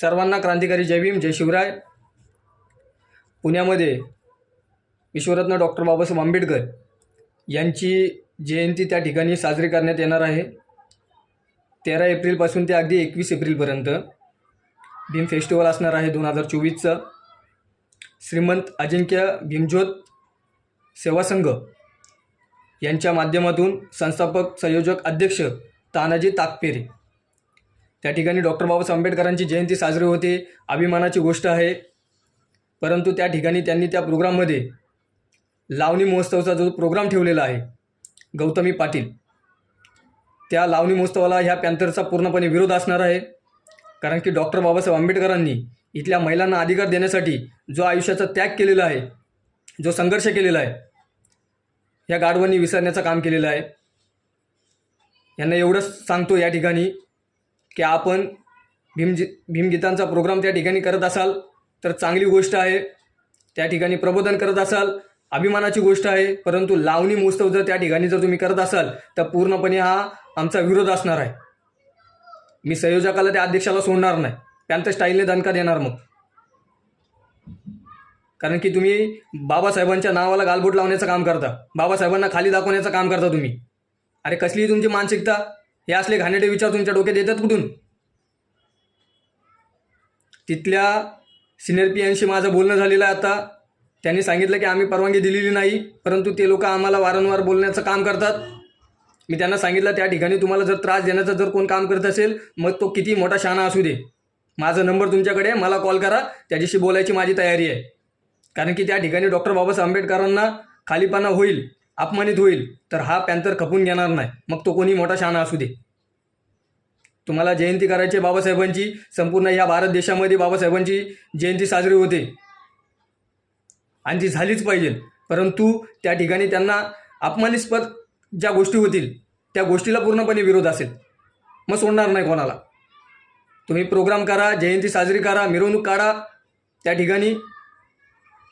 सर्वांना क्रांतिकारी जय भीम जय शिवराय. पुण्यामध्ये विश्वरत्न डॉक्टर बाबासाहेब आंबेडकर यांची जयंती त्या ठिकाणी साजरी करण्यात येणार आहे. तेरा एप्रिलपासून ते अगदी एकवीस एप्रिलपर्यंत भीम फेस्टिवल असणार आहे दोन हजार चोवीसचं. श्रीमंत अजिंक्य भीमज्योत सेवा संघ यांच्या माध्यमातून संस्थापक संयोजक अध्यक्ष तानाजी ताकपेरे त्या ठिकाणी डॉक्टर बाबासाहेब आंबेडकरांची जयंती साजरी होते अभिमानाची गोष्ट आहे. परंतु त्या ठिकाणी त्यांनी त्या प्रोग्राममध्ये लावणी महोत्सवाचा जो प्रोग्राम ठेवलेला आहे गौतमी पाटील त्या लावणी महोत्सवाला ह्या पॅन्थरचा पूर्णपणे विरोध असणार आहे. कारण की डॉक्टर बाबासाहेब आंबेडकरांनी इथल्या महिलांना अधिकार देण्यासाठी जो आयुष्याचा त्याग केलेला आहे जो संघर्ष केलेला आहे ह्या गाढवांनी विसरण्याचं काम केलेलं आहे. यांना एवढंच सांगतो या ठिकाणी. की आपण भीमजी भीमगीतांचा प्रोग्राम त्या ठिकाणी करत असाल तर चांगली गोष्ट आहे. त्या ठिकाणी प्रबोधन करत असाल अभिमानाची गोष्ट आहे. परंतु लावणी महोत्सव जर त्या ठिकाणी जर तुम्ही करत असाल तर पूर्णपणे हा आमचा विरोध असणार आहे. मी संयोजकाला त्या अध्यक्षाला सोडणार नाही. त्यानंतर स्टाईलने दणका देणार मग. कारण की तुम्ही बाबासाहेबांच्या नावाला गालबोट लावण्याचं काम करता. बाबासाहेबांना खाली दाखवण्याचं काम करता तुम्ही. अरे कसलीही तुमची मानसिकता हे असले घाणेटे विचार तुमच्या डोक्यात येतात कुठून? तिथल्या सिनियर पी माझं बोलणं झालेलं आहे आता. त्यांनी सांगितलं की आम्ही परवानगी दिलेली नाही परंतु ते लोक आम्हाला वारंवार बोलण्याचं काम करतात. मी त्यांना सांगितलं त्या ठिकाणी तुम्हाला जर त्रास देण्याचं जर कोण काम करत असेल मग तो किती मोठा शहाणा असू दे. माझा नंबर तुमच्याकडे मला कॉल करा त्याच्याशी बोलायची माझी तयारी आहे. कारण की त्या ठिकाणी डॉक्टर बाबासाहेब आंबेडकरांना खालीपणा होईल. अपमानित होईल तर हा पॅन्थर खपून घेणार नाही. मग तो कोणी मोठा शाणा असू दे. तुम्हाला जयंती करायची बाबासाहेबांची संपूर्ण या भारत देशामध्ये बाबासाहेबांची जयंती साजरी होते. आणि ती झालीच पाहिजे. परंतु त्या ठिकाणी त्यांना अपमानिस्पद ज्या गोष्टी होतील त्या गोष्टीला पूर्णपणे विरोध असेल. मग सोडणार नाही कोणाला. तुम्ही प्रोग्राम करा जयंती साजरी करा मिरवणूक काढा. त्या ठिकाणी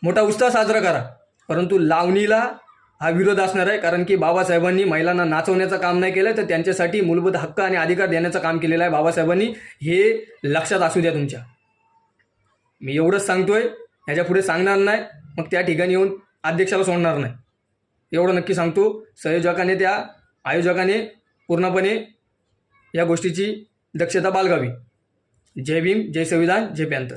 मोठा उत्साह साजरा करा. परंतु लावणीला हा विरोध असणार आहे कारण की बाबासाहेबांनी महिलांना नाचवण्याचं काम नाही केलं तर त्यांच्यासाठी मूलभूत हक्क आणि अधिकार देण्याचं काम केलेलं आहे बाबासाहेबांनी. हे लक्षात असू द्या तुमच्या. मी एवढंच सांगतोय ह्याच्या पुढे सांगणार नाही मग त्या ठिकाणी येऊन अध्यक्षाला सोडणार नाही. एवढं नक्की सांगतो संयोजकाने त्या आयोजकाने पूर्णपणे या गोष्टीची दक्षता बाळगावी. जय भीम जय संविधान जय पॅन्थर